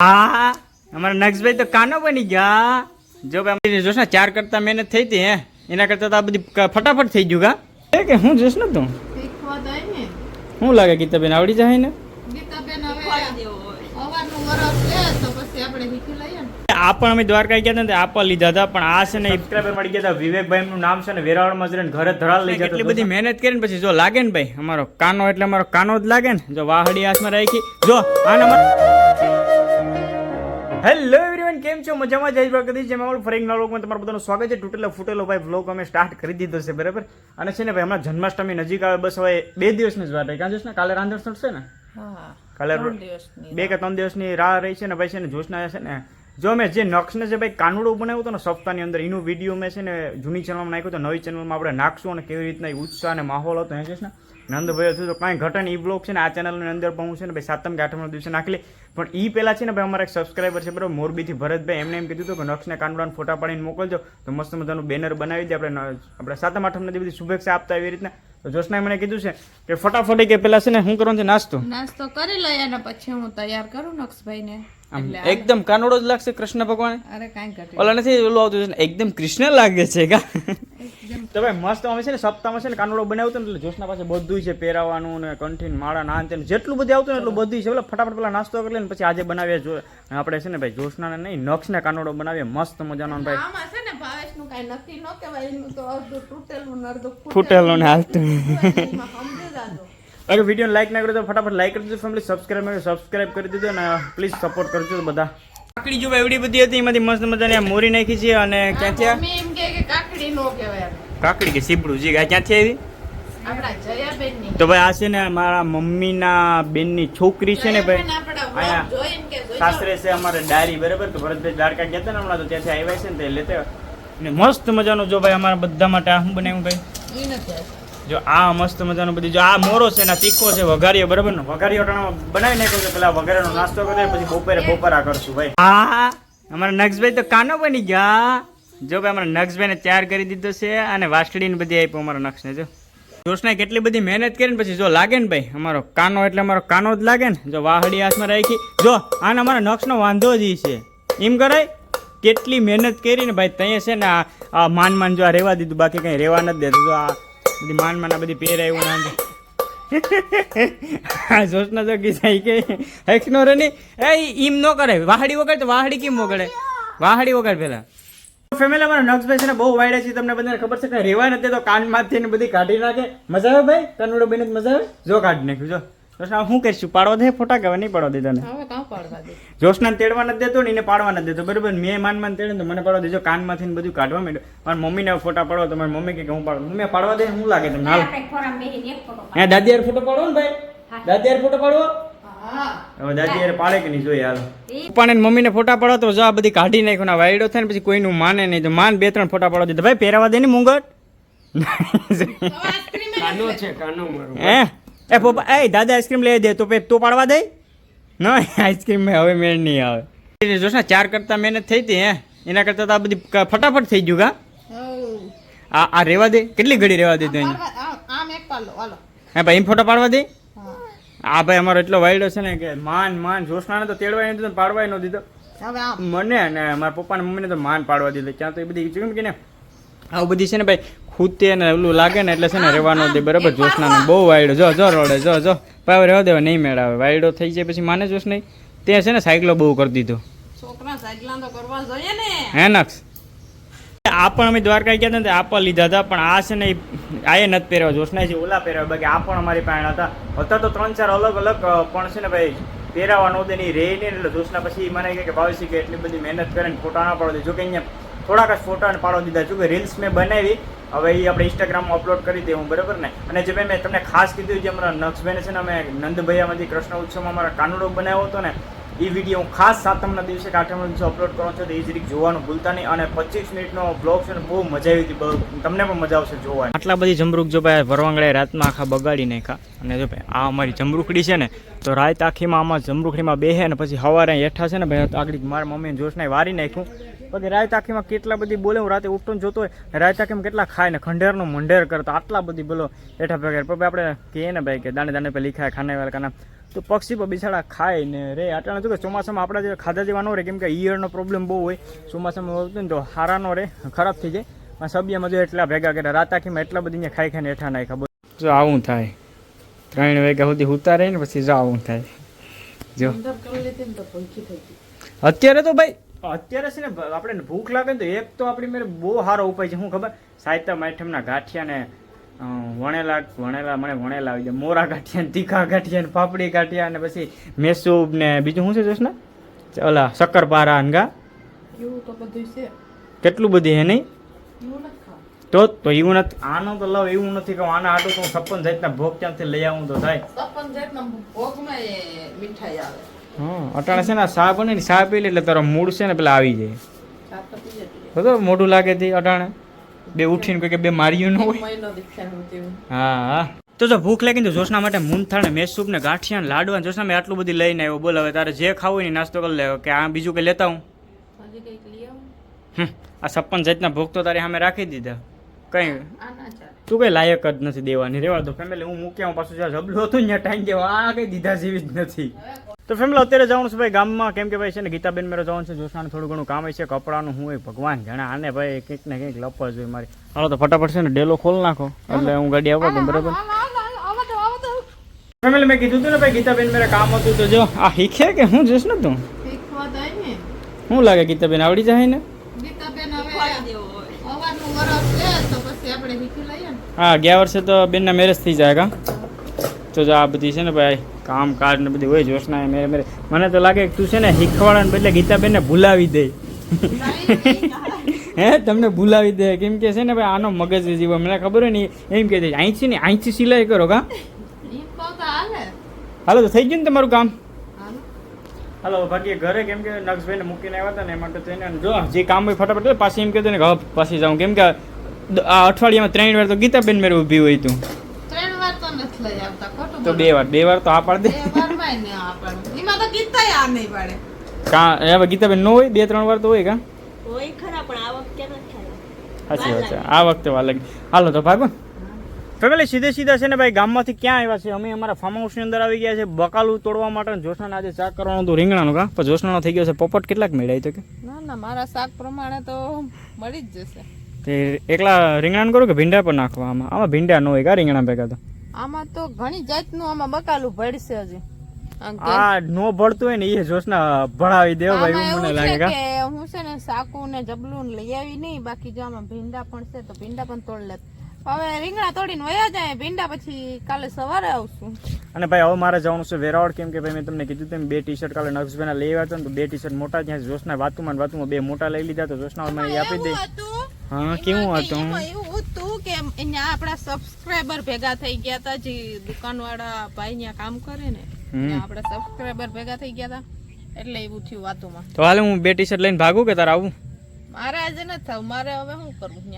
હા અમારા નક્ષભાઈ તો કાનો બની ગયા. જો ભાઈ જોશ ને ચાર કરતા મહેનત થઈ હતી હે. એના કરતા તો આ બધી ફટાફટ થઈ ગયું કા કે હું જોશ ને તું? શું લાગે ગીતાબેન આવડી જાય ને? ગીતાબેન હવે સવારનું વરસ છે તો પછી આપણે શીખી લઈએ ને. આ પણ અમે દ્વારકા ગયા હતા ને તે લીધા હતા પણ આ છે ને સબસ્ક્રાઈબર મળી ગયા હતા વિવેકભાઈ નું નામ છે ને વેરાવળમાં જ ઘરે ધરાલ લઈ જતા એટલી બધી મહેનત કરીને પછી જો લાગે ને ભાઈ અમારો કાનો એટલે અમારો કાનો જ લાગે ને જો વાહડી હાથમાં રાખી જો આ નંબર હેલો એવરીવન કેમ છો? મજામાં? જય પ્રગતિ જેમાં આપણે ફરી ના લોકમાં તમારું બધાનું સ્વાગત છે. તૂટેલો ફૂટેલો ભાઈ વ્લોગ અમે સ્ટાર્ટ કરી દીધો છે બરાબર? અને છે ને ભાઈ હમણાં જન્માષ્ટમી નજીક આવે બસ હવે બે દિવસની જ વાત રહી કાં જોશ ને? કાલે રાંધણ છે ને? કાલે બે કે ત્રણ દિવસની રાહ રહી છે ને ભાઈ છે ને જોશના છે ને? જો મેં જે નક્ષને જે ભાઈ કાનુડો બનાવ્યો હતો ને સપ્તાહની અંદર એનું વીડિયો મેં છે ને જૂની ચેનલમાં નાખ્યો તો નવી ચેનલમાં આપણે નાખશું અને કેવી રીતના ઉત્સાહ અને માહોલ હતો એ જોશ ને? નંદભાઈ હતું તો કાંઈ ઘટન એ બ્લોગ છે ને આ ચેનલની અંદર પણ હું છે ને ભાઈ સાતમ કે આઠમના દિવસે નાખી લે પણ એ પહેલાં છે ને ભાઈ અમારા એક સબસ્ક્રાઈબર છે બરાબર મોરબીથી ભરતભાઈ. એમને એમ કીધું હતું કે નક્ષને કાનુડાને ફોટા પાડીને મોકલજો. તો મસ્ત મજાનું બેનર બનાવી દે. આપણે આપણે સાતમ આઠમને બધી શુભેચ્છા આપતા એવી રીતના. તો જોશનાએ મને કીધું છે કે ફટાફટ કે પહેલાં છે ને શું કરવાનું છે નાસ્તો? નાસ્તો કરી લઈએ અને પછી હું તૈયાર કરું નક્ષભાઈને એકદમ કાનોડો જ લાગશે કૃષ્ણ ભગવાન? અરે કાંઈ ઘટે ઓલા નથી ઓલું આવતું છે એકદમ કૃષ્ણ લાગે છે કા? તો ભાઈ મસ્ત અમે છે ને સપ્તાહમાં છે ને કાનોડો બનાવતો ને એટલે જોશના પાસે બધું છે પહેરાવાનું ને કંઠીન માળા ના તે જેટલું બધું આવતું ને એટલું બધું છે. એટલે ફટાફટ પેલા નાસ્તો કરી લઈને પછી આજે બનાવીએ જો આપણે છે ને ભાઈ જોશના નહીં નક્ષને કાનોડો બનાવીએ. મસ્ત મજાનો ભાઈ. આમાં છે ને ભાવેશનું કાંઈ નક્કી ન કહેવાય એનું તો અડધું તૂટેલું ને અડધું ફૂટેલું. ને હાલતું સમજી જાજો. અગર વીડિયો લાઈક ના કરો તો ફટાફટ લાઈક કરી દેજો ફેમિલી સબસ્ક્રાઇબ કર્યો સબસ્ક્રાઇબ કરી દીધો અને પ્લીઝ સપોર્ટ કરજો બધા. કાકડી જો એવડી બધી હતી એમાંથી મસ્ત મજાની આ મોરી નાખી છે અને ક્યાં એમ કે કાકડી નો કહેવાય. કાકડી કે સીપડું જી આ ક્યાંથી આવી? તો ભાઈ આ છે ને મારા મમ્મીના બેનની છોકરી છે ને ભાઈ. અહીંયા સાસરે છે અમારે ડાયરી બરાબર? તો ભરતભાઈ દ્વારકા ગયા હતા ને હમણાં તો ત્યાંથી આવ્યા છે ને તે લેતે ને મસ્ત મજાનું જો ભાઈ અમારા બધા માટે આ શું બનાવ્યું ભાઈ. જો આ મસ્ત મજાનું બધી જો આ મોરો છે ને તીખો છે વઘારીઓ બરાબર ને? વઘારીઓ ટાણામાં બનાવી નાખ્યો છે પેલા વઘારીનો નાસ્તો કરીએ પછી બપોરે બપોરા કરશું ભાઈ. હા અમારા નક્ષભાઈ તો કાનો બની ગયા. જો ભાઈ અમારા નક્ષભાઈને તૈયાર કરી દીધો છે અને વાસળીને બધી આપ્યું અમારા નક્ષને જો. જોશને કેટલી બધી મહેનત કરીને પછી જો લાગે ને ભાઈ, અમારો કાનો એટલે અમારો કાનો જ લાગે ને, જો વાહડી હાથમાં રાખી. જો, આને અમારા નક્ષનો વાંધો જ છે. એમ કરાય, કેટલી મહેનત કરીને ભાઈ ત્યાં છે ને આ માન માન જો આ રહેવા દીધું, બાકી કંઈ રહેવા નથી દેતું. જો આ બધી માન માન આ બધી પહેરાયું ના જોશના તો કીધા કે હેક્સનો રે એ ઈમ ન કરે વાહડી વગર તો વાહડી કેમ વગાડે? વાહડી વગર પેલા ફેમિલી અમારા નક્ષભાઈ છે ને બહુ વાયડા છે તમને બધાને ખબર છે કે રેવા નથી તો કાનમાંથી ને બધી કાઢી નાખે. મજા આવે ભાઈ? કાનુડો બેન મજા આવે? જો કાઢી નાખ્યું જો. જોશના શું કરીશું? પાડવા દે ફોટા કહેવા નહીં પાડવા દે તને? હવે કાં જોશના તેડવા નથી દેતો ને એને પાડવા નથી દેતો. બરાબર? મેં માન માન તેડે ને તો મને પાડવા દેજો. કાનમાંથી ને બધું કાઢવા માંડ્યું. મારા મમ્મીને ફોટા પાડો તો મારી મમ્મી કે હું પાડો. મમ્મી પાડવા દે શું લાગે તમને હાલ. દાદી યાર ફોટો પાડો. ને ભાઈ? દાદી યાર ફોટો પાડવો? હા હવે દાદી અરે પાડે કે નહીં જોઈએ હાલ. પપ્પાને ને મમ્મીને ફોટા પાડો તો જો આ બધી કાઢી નાખો ના વાયડો થાય ને પછી કોઈનું માને નહીં તો માન બે ત્રણ ફોટા પાડવા દીધા ભાઈ પહેરાવા દે ને મુંગટ. કાનો છે કાનો મારો. હે? એ પપ્પા એ દાદા આઈસ્ક્રીમ લઈ દે તો પે તો પાડવા દે? ના આઈસ્ક્રીમ મેં હવે મેળ નહીં આવે. જોશ ને ચાર કરતા મહેનત થઈ હતી હે? એના કરતા તો આ બધી ફટાફટ થઈ ગયું કા? આ આ રેવા દે? કેટલી ઘડી રેવા દે તો અહીંયા આમ- આમ એક પાડો હાલો. હે ભાઈ એમ ફોટો પાડવા દે. આ ભાઈ અમારો એટલો વાયડો છે ને કે માન માન જોશનાને તો તેડવાય નહીં પાડવાય ન દીધો મને અને મારા પપ્પાને મમ્મીને તો માન પાડવા દીધો. ક્યાં તો એ બધી કેમ કે ને? આવું બધી છે ને ભાઈ ખૂતે ને ઓલું લાગે ને એટલે છે ને રહેવાનો દે બરાબર જોશનાને બહુ વાયડો. જો જો રોડે જો જો. પાવ રહેવા દેવા નહીં મેળાવે. વાયડો થઈ જાય પછી માને જોશ નહીં. તે છે ને સાયકલો બહુ કરી દીધો. છોકરા સાયકલા તો કરવા જોઈએ ને. હે નક્ષ આ પણ અમે દ્વારકા ગયા હતા ને તે આપવા લીધા હતા, પણ આ છે ને ઈ- આ એ નથી પહેર્યા, જોશના જે ઓલા પહેર્યા બાકી આ પણ અમારી પાસે હતા હતા તો ત્રણ ચાર અલગ અલગ પણ છે ને ભાઈ, પહેરાવા નહોતી એની ઈ રે નહીં એટલે જોશના પછી મને કહે કે ભાવસી કે એટલી બધી મહેનત કરે ને ફોટા ના પાડો જો કે અહીંયા થોડાક જ ફોટા ને પાડવા દીધા. જો કે રીલ્સ મેં બનાવી, હવે એ આપણે ઇન્સ્ટાગ્રામમાં અપલોડ કરી દે હું, બરાબર ને? અને જે મેં તમને ખાસ કીધું જે અમારા નક્ષભાઈને છે ને અમે નંદભૈયામાંથી કૃષ્ણ ઉત્સવમાં અમારા કાનુડો બનાવ્યો હતો ને એ વીડિયો હું ખાસ સાતમના દિવસે કે આઠમના દિવસે અપલોડ કરો છો તો એ રીતે જોવાનું, ભૂલતા નહીં. અને પચીસ મિનિટનો બ્લોગ છે બહુ મજા આવી હતી. તમને પણ મજા આવશે જોવાની. આટલા બધી જમરૂક જો ભાઈ વરવાંગળે રાતમાં આખા બગાડી નાખ્યા. અને જો ભાઈ, આ અમારી જમરૂખડી છે ને, તો રાત આખીમાં આમાં જમરૂખડીમાં બેહે ને પછી સવારે હેઠા છે ને ભાઈ આગળ મારા મમ્મીને જોશને વારી નાખ્યું. પછી રાત આખીમાં કેટલા બધી બોલે હું રાતે ઉઠતો ને જોતો હોય રાત આખીમાં કેટલા ખાય ને ખંડેરનો મંડેર કરતા આટલા બધી બોલો એઠા ભેગા પછી આપણે કહીએ ને ભાઈ કે દાણે દાણે પેલી ખાય ખાને વાળા કાના તો પક્ષી પણ બિછાડા ખાય ને રે. અટાણે શું કે ચોમાસામાં આપણા જે ખાધા જેવા ન રહે કેમ કે ઈયળનો પ્રોબ્લેમ બહુ હોય. ચોમાસામાં હોતું ને તો હારા રે રહે ખરાબ થઈ જાય. આ સબિયામાં જો એટલા ભેગા કર્યા રાત આખીમાં એટલા બધી ખાઈ ખાઈને એઠા નાખ્યા. બોલ. જો આવું થાય. ત્રણ વાગ્યા સુધી ઉતારે ને પછી જો આવું થાય. જો. અત્યારે તો ભાઈ અત્યારે છે ને આપણે ભૂખ લાગે ને તો એક તો આપણી મેરે બહુ સારો ઉપાય છે. શું ખબર? સાહિત્ય માઠમના ગાંઠિયા ને વણેલા વણેલા મને વણેલા આવી જાય. મોરા ગાંઠિયા ને તીખા ગાંઠિયા ને પાપડી ગાંઠિયા ને પછી મેસૂબ ને બીજું શું છે જોશના? ઓલા શક્કરપારા અનગા ગા. એવું તો બધું છે. કેટલું બધું હે નહીં? તો તો એવું નથી. આનો તો લવ એવું નથી કે આના આટલું તો હું છપ્પન જાતના ભોગ ત્યાંથી લઈ આવું તો થાય. સપન જાતના ભોગમાં મીઠાઈ આવે. અટાણે છે ને શા બને ને શા પી લે એટલે તારો મૂડ છે ને પેલા આવી જાય. તો મોઢું લાગે છે અટાણે. બે ઉઠીને કોઈ કે બે માર્યું ન હોય. હું હા. તો જો ભૂખ લાગી તો જોશના માટે ને મેસૂપ ને ગાંઠિયા ને લાડવા જોશના મેં આટલું બધું લઈને આવ્યો. બોલ હવે તારે જે ખાવું હોય ને નાસ્તો કરી લેવો કે આ બીજું કંઈ લેતા હું આ છપ્પન જાતના ભૂખ તો તારી સામે રાખી દીધા. કંઈ તું કઈ લાયક જ નથી દેવાની. રેવા તો ફેમિલી હું મૂક્યા હું પાછું જ્યાં જબલું હતું ને ત્યાં ટાઈમ જેવા આ કઈ દીધા જેવી જ નથી. તો ફેમિલી અત્યારે જવાનું છે ભાઈ ગામમાં. કેમ કે ભાઈ છે ને ગીતાબેન મેરો જવાનું છે જોશાને થોડું ઘણું કામ છે કપડાનું હું હોય ભગવાન જાણે. આને ભાઈ કંઈક ને કંઈક લપવા જોઈએ મારી. હાલો તો ફટાફટ છે ને ડેલો ખોલ નાખો. એટલે હું ગાડી આવવા દઉં બરાબર? ફેમિલી મેં કીધું હતું ને ભાઈ ગીતાબેન મેરે કામ હતું તો જો આ શીખે કે હું જોઈશ ને તું? શું લાગે ગીતાબેન આવડી જાય ને? હા ગયા વર્ષે તો બેનના મેરેજ થઈ જાય કા? તો જો આ બધી છે ને ભાઈ કામ કાજ ને બધી હોય જોશના મેરે મેરે. મને તો લાગે કે તું છે ને શીખવાડવાને બદલે ગીતાબેનને ભૂલાવી દે. હે તમને ભૂલાવી દે. કેમ કે છે ને ભાઈ આનો મગજ જીવો મને ખબર હોય ને એમ કે અહીંથી ને અહીંથી સિલાઈ કરો કા? હાલે. તો થઈ ગયું ને તમારું કામ? હાલો. ભાગ્ય ઘરે. કેમ કે નક્ષભાઈને મૂકીને આવ્યા હતા ને એ માટે એને જો જે કામ હોય ફટાફટ પાછી એમ કહેતો ને પાછી જાઉં. કેમ કે આ અઠવાડિયામાં ત્રણ વાર તો ગીતાબેન મેરે ઊભી હોય તું. લઈ આવતા ખોટું તો બે વાર બે વાર તો આ પાડી દે. બે ને એમાં તો ગીતા આ નહીં પાડે. કા હવે ગીતાબેન ન હોય? બે ત્રણ વાર તો હોય કા? હોય ખરા પણ આ વખતે સાચી વાત છે. આ વખતે વાર લાગી. હાલો તો ભાગો. ફેમિલી સીધે સીધા છે ને ભાઈ ગામમાંથી ક્યાં આવ્યા છે? અમે અમારા ફાર્મ હાઉસની અંદર આવી ગયા છે બકાલું તોડવા માટે જોશના આજે શાક કરવાનું હતું રીંગણાનું કા? પણ જોશનાનો થઈ ગયો છે. પોપટ કેટલાક મેળાય તો કે? ના ના મારા શાક પ્રમાણે તો મળી જ જશે. તે એકલા રીંગણાનું કરું કે ભીંડા પર નાખવા? આમાં આમાં ભીંડા ન હોય કા રીંગણા ભેગા તો? આમાં તો ઘણી જાતનું આમાં બકાલું ભળશે હજી. આ નો ભળતું હોય ને એ જોશના ભણાવી દેવો ભાઈ એવું મને લાગે કે? હું છે ને સાકુ ને જબલું લઈ આવી નહીં બાકી જો આમાં ભીંડા પણ છે તો ભીંડા પણ તોડ લેત. હવે રીંગણા તોડીને વયા જાય ભીંડા પછી કાલે સવારે આવશું. અને ભાઈ હવે મારે જવાનું છે વેરાવળ કેમ કે ભાઈ મેં તમને કીધું તેમ બે ટી શર્ટ કાલે નક્ષભાઈના લઈ આવ્યા હતા તો બે ટી શર્ટ મોટા ત્યાં જોશના વાતુમાં વાતુમાં બે મોટા લઈ લીધા તો જોશના મને આપી દે. હા કેવું હતું? એવું હતું કે અહીંયા આપણા સબસ્ક્રાઇબર ભેગા થઈ ગયા હતા જે દુકાનવાળા ભાઈ ત્યાં કામ કરે ને. આપણા સબસ્ક્રાઇબર ભેગા થઈ ગયા હતા. એટલે એવું થયું વાતોમાં. તો હાલ હું બે ટી શર્ટ લઈને ભાગું કે તારે આવું? મારે આજે નથી થયું મારે હવે શું કરવું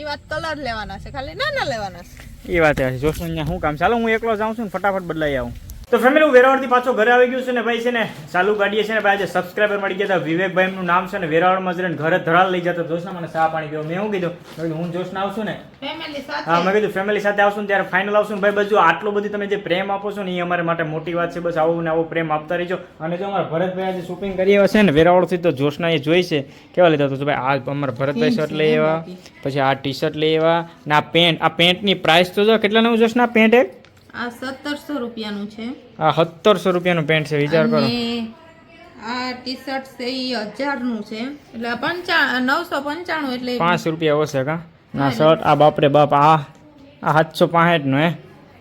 એ વાત કલર લેવાના છે ખાલી ના ના લેવાના છે. એ વાત છે. જોશું અહીંયા શું કામ ચાલો હું એકલો જાઉં છું ને ફટાફટ બદલાઈ આવું. તો ફેમિલી હું વેરાવળથી પાછો ઘરે આવી ગયું છે ને ભાઈ છે ને ચાલુ ગાડીએ છે ને ભાઈ આજે સબસ્ક્રાઈબર મળી ગયા હતા વિવેકભાઈ એમનું નામ છે ને વેરાવળમાં જઈને ઘરે ધરાલ લઈ જતો જોશના મને ચા પાણી પીવો. મેં હું કીધું? હું જોશ હું જોશના આવશું ને? હા મેં કીધું ફેમિલી સાથે આવશું ને ત્યારે ફાઇનલ આવશું ને ભાઈ. બધું આટલો બધું તમે જે પ્રેમ આપો છો ને એ અમારા માટે મોટી વાત છે. બસ આવું ને આવો પ્રેમ આપતા રહીજો. અને જો અમારા ભરતભાઈ આજે શોપિંગ કરી આવ્યા છે ને વેરાવળથી તો જોશના એ જોઈ છે. કેવા લીધા તો ભાઈ આ અમારા ભરતભાઈ શર્ટ લઈ આવ્યા. પછી આ ટી શર્ટ લઈ આવ્યા. ને આ પેન્ટ આ પેન્ટની પ્રાઇસ તો જો કેટલાનું જોશના? પેન્ટ એક? આ સત્તરસો રૂપિયાનું છે. આ સત્તરસો રૂપિયાનું પેન્ટ છે વિચાર કરો. આ ટી શર્ટ છે એ હજારનું છે. એટલે પંચા નવસો પંચાણું એટલે 5 રૂપિયા ઓછે કા? ના શર્ટ આ બાપરે બાપ આ આ સાતસો નો હે?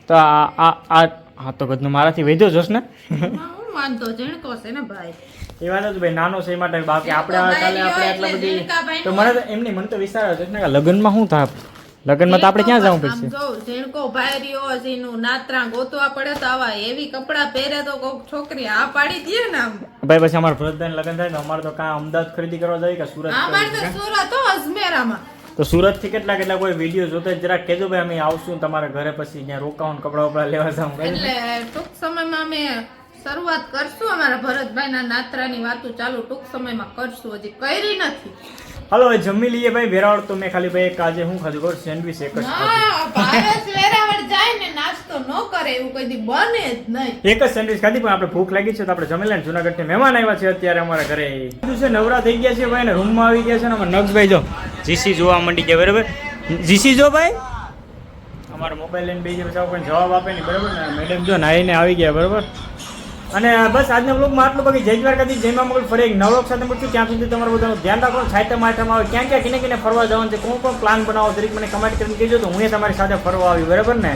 તો આ આ આ હા તો કદનો મારાથી વધ્યો જોશ ને. હું માનતો ઝીણકો છે ને ભાઈ. એ વાત ભાઈ નાનો છે એ માટે બાકી આપણે આ કાલે આપણે આટલા બધી તો મને તો એમની મને તો વિચાર આવ્યો ને લગ્નમાં શું થાય લગ્નમાં તો આપણે ક્યાં જવું પડશે જો ઝીણકો ભાઈ રહ્યો છે એનું ગોતવા પડે તો આવા એવી કપડાં પહેરે તો કોક છોકરી આ પાડી દે ને આમ. ભાઈ પછી અમાર ભરતભાઈ લગન થાય ને અમાર તો કા અમદાવાદ ખરીદી કરવા જાય કે સુરત અમાર તો સુરત તો અજમેરામાં. તો સુરતથી કેટલા કેટલા કોઈ વીડિયો જોતા જરા જરાક કહેજો ભાઈ અમે આવશું તમારા ઘરે પછી ત્યાં રોકાવું કપડા વપડા લેવા જાઉં. એટલે ટૂંક સમયમાં અમે શરૂઆત કરશું અમારા ભરતભાઈના નાતરાની વાતો ચાલુ ટૂંક સમયમાં કરશું હજી કરી નથી. હાલો હવે જમી લઈએ ભાઈ વેરાવળ તો મેં ખાલી ભાઈ આજે હું ખાધું ખબર? સેન્ડવિચ એક જ એક જ સેન્ડવિચ ખાધી પણ આપણે ભૂખ લાગી છે તો આપણે જમી લઈને જુનાગઢથી મહેમાન આવ્યા છે અત્યારે અમારા ઘરે. છે નવરા થઈ ગયા છે ભાઈ ને રૂમમાં આવી ગયા છે ને અમારા નક્ષભાઈ જો. જીસી જોવા માંડી ગયા બરાબર? જીસી જો ભાઈ. અમારો મોબાઈલ લઈને બે જવાબ આપે ને બરાબર? ને મેડમ જો નાઈને આવી ગયા બરાબર? અને બસ આજના બ્લોગમાં આટલું બાકી. જય દ્વારકાથી જય મા ફરી એક નવલોક સાથે મળશું. ત્યાં સુધી તમારું બધાનું ધ્યાન રાખો. સાહિત્ય માટમાં આવે. ક્યાં ક્યાં કિને કિને ફરવા જવાનું છે, કોણ કોણ પ્લાન બનાવો દરેક મને કમેન્ટ કરીને કહેજો તો હું તમારી સાથે ફરવા આવી. બરાબર ને?